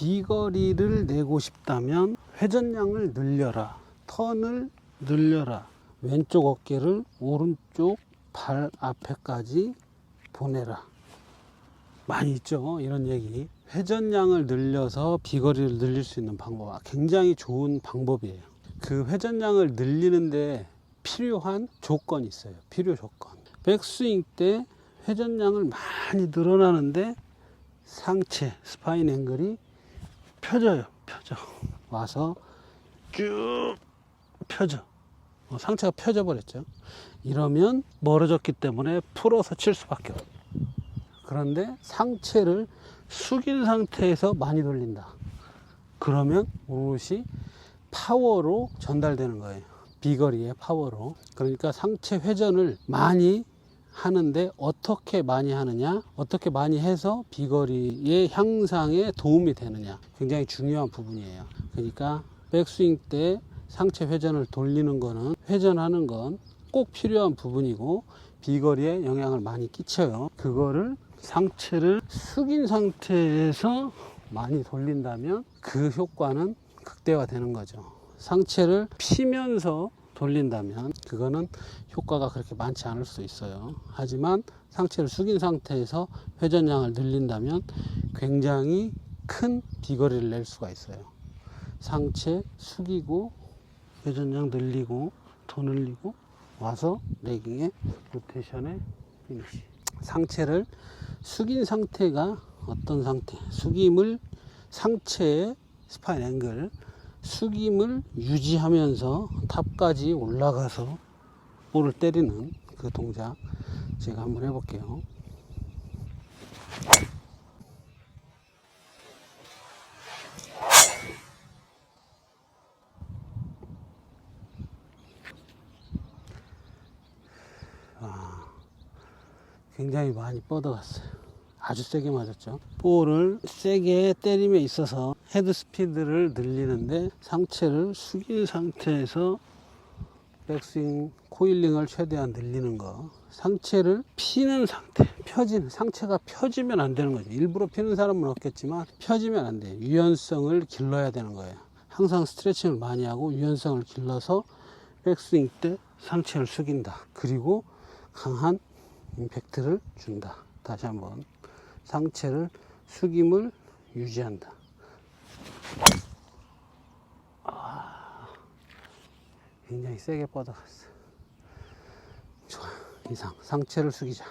비거리를 내고 싶다면 회전량을 늘려라. 턴을 늘려라. 왼쪽 어깨를 오른쪽 발 앞에까지 보내라. 많이 있죠. 이런 얘기. 회전량을 늘려서 비거리를 늘릴 수 있는 방법. 아, 굉장히 좋은 방법이에요. 그 회전량을 늘리는데 필요한 조건이 있어요. 필요 조건. 백스윙 때 회전량을 많이 늘어나는데 상체, 스파인 앵글이 펴져요. 펴져. 와서 쭉 펴져. 어, 상체가 펴져 버렸죠. 이러면 멀어졌기 때문에 풀어서 칠 수밖에 없어요. 그런데 상체를 숙인 상태에서 많이 돌린다. 그러면 오롯이 파워로 전달되는 거예요. 비거리의 파워로. 그러니까 상체 회전을 많이 하는데 어떻게 많이 하느냐, 어떻게 많이 해서 비거리의 향상에 도움이 되느냐. 굉장히 중요한 부분이에요. 그러니까 백스윙 때 상체 회전을 돌리는 거는 회전하는 건 꼭 필요한 부분이고 비거리에 영향을 많이 끼쳐요. 그거를 상체를 숙인 상태에서 많이 돌린다면 그 효과는 극대화되는 거죠. 상체를 피면서 돌린다면 그거는 효과가 그렇게 많지 않을 수 있어요. 하지만 상체를 숙인 상태에서 회전량을 늘린다면 굉장히 큰 비거리를 낼 수가 있어요. 상체 숙이고 회전량 늘리고 더 늘리고 와서 레깅의 로테이션의 피니시. 상체를 숙인 상태가 어떤 상태? 숙임을 상체의 스파인 앵글 숙임을 유지하면서 탑까지 올라가서 볼을 때리는 그 동작 제가 한번 해볼게요. 아, 굉장히 많이 뻗어갔어요. 아주 세게 맞았죠. 볼을 세게 때림에 있어서 헤드 스피드를 늘리는데 상체를 숙인 상태에서 백스윙 코일링을 최대한 늘리는 거. 상체를 피는 상태, 펴지는 상체가 펴지면 안 되는 거죠. 일부러 피는 사람은 없겠지만 펴지면 안 돼요. 유연성을 길러야 되는 거예요. 항상 스트레칭을 많이 하고 유연성을 길러서 백스윙 때 상체를 숙인다. 그리고 강한 임팩트를 준다. 다시 한번 상체를 숙임을 유지한다. 아, 굉장히 세게 뻗어갔어. 좋아. 이상 상체를 숙이자.